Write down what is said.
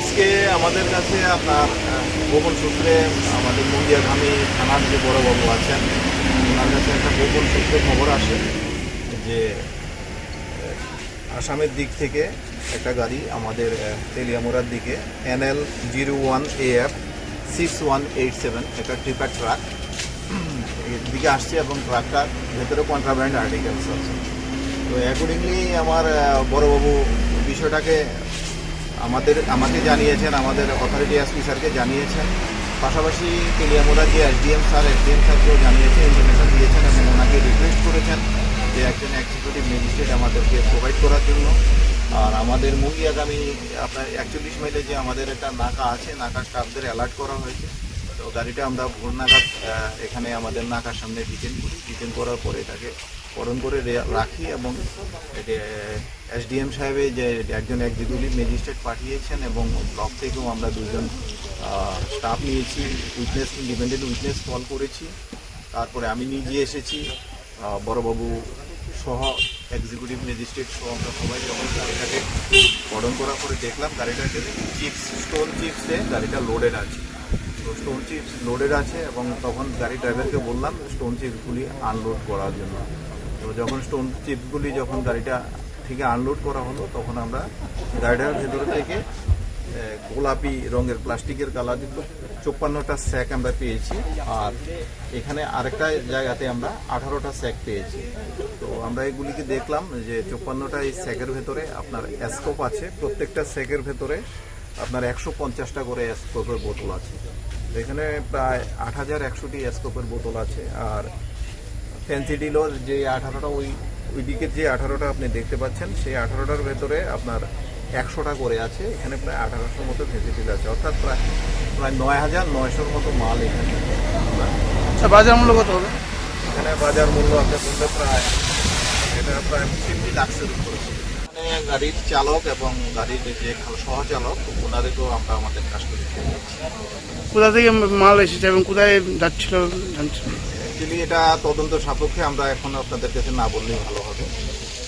আজকে আমাদের কাছে আপনার গোপন সূত্রে আমাদের মুন্দিয়াঘামী থানার যে বড়বাবু আছেন, ওনার কাছে একটা গোপন সূত্রে খবর আসে যে আসামের দিক থেকে একটা গাড়ি আমাদের তেলিয়ামুড়ার দিকে N L zero one F six one eight seven, একটা ট্রিপার ট্রাক দিকে আসছে এবং ট্রাকটার ভেতরে কন্ট্রাব্যান্ড আর্টিকেলস আছে। তো অ্যাকর্ডিংলি আমার বড়বাবু বিষয়টাকে আমাদের, আমাকে জানিয়েছেন, আমাদের অথরিটি এসপি স্যারকে জানিয়েছেন। পাশাপাশি তেলিয়ামোড়া যে এসডিএম স্যার এসডিএম স্যারকেও জানিয়েছেন ইনফরমেশন দিয়েছেন এবং ওনাকে রিকোয়েস্ট করেছেন যে একজন এক্সিকিউটিভ ম্যাজিস্ট্রেট আমাদেরকে প্রোভাইড করার জন্য। আর আমাদের মুগিয়াগামী আপনার একচল্লিশ মাইলে যে আমাদের একটা নাকা আছে, নাকা স্টাফদের অ্যালার্ট করা হয়েছে। তো গাড়িটা আমরা ভোর নাগাদ এখানে আমাদের নাকার সামনে ডিটেন করি। ডিটেন করার পরে এটাকে পরন করে রাখি এবং এসডিএম সাহেবে যে একজন এক্সিকিউটিভ ম্যাজিস্ট্রেট পাঠিয়েছেন এবং ব্লক থেকেও আমরা দুজন স্টাফ নিয়েছি, উইটনেস, ইন্ডিপেন্ডেন্ট উইটনেস কল করেছি। তারপরে আমি নিজে এসেছি বড়বাবু সহ, এক্সিকিউটিভ ম্যাজিস্ট্রেট সহ আমরা সবাই যখন গাড়িটাকে পরন করার পরে দেখলাম গাড়িটাকে চিপস, স্টোন চিপসে গাড়িটা লোডেড আছে। তো স্টোন চিপস লোডেড আছে এবং তখন গাড়ি ড্রাইভারকে বললাম, স্টোন চিপসগুলি আনলোড করার জন্য। যখন স্টোন চিপগুলি যখন গাড়িটা থেকে আনলোড করা হলো, তখন আমরা গাড়িটার ভেতর থেকে গোলাপি রঙের প্লাস্টিকের কালারযুক্ত চোপ্পান্নটা স্যাক আমরা পেয়েছি। আর এখানে আরেকটা জায়গাতে আমরা আঠারোটা স্যাক পেয়েছি। তো আমরা এগুলিকে দেখলাম যে চোপ্পান্নটা এই স্যাকের ভেতরে আপনার স্কোপ আছে। প্রত্যেকটা স্যাকের ভেতরে আপনার একশো পঞ্চাশটা করে স্কোপের বোতল আছে। এখানে প্রায় আট হাজার একশোটি স্কোপের বোতল আছে। আর ফ্যান্সি ডিলোর যে আঠারোটা ওই ওই দিকের যে আঠারোটা আপনি দেখতে পাচ্ছেন সেই আঠারোটার ভেতরে আপনার একশোটা করে আছে এখানে প্রায় আঠারোশোর মতো ডিল আছে অর্থাৎ প্রায় প্রায় নয় হাজার নয়শোর মতো মাল এখানে আচ্ছা বাজার মূল্য কত হবে? এখানে বাজার মূল্য আপনি বললে প্রায় এটা প্রায় ফিফটি লাক্সের উপরে। এখানে গাড়ির চালক এবং গাড়ির যে সহচালক ওনাদেরকেও আমরা আমাদের কাস্টডি কোথা থেকে মাল এসেছে এবং কোথায় যাচ্ছিল জানছি অ্যাকচুয়ালি এটা তদন্ত সাপেক্ষে আমরা এখন আপনাদের কাছে না বললেই ভালো হবে।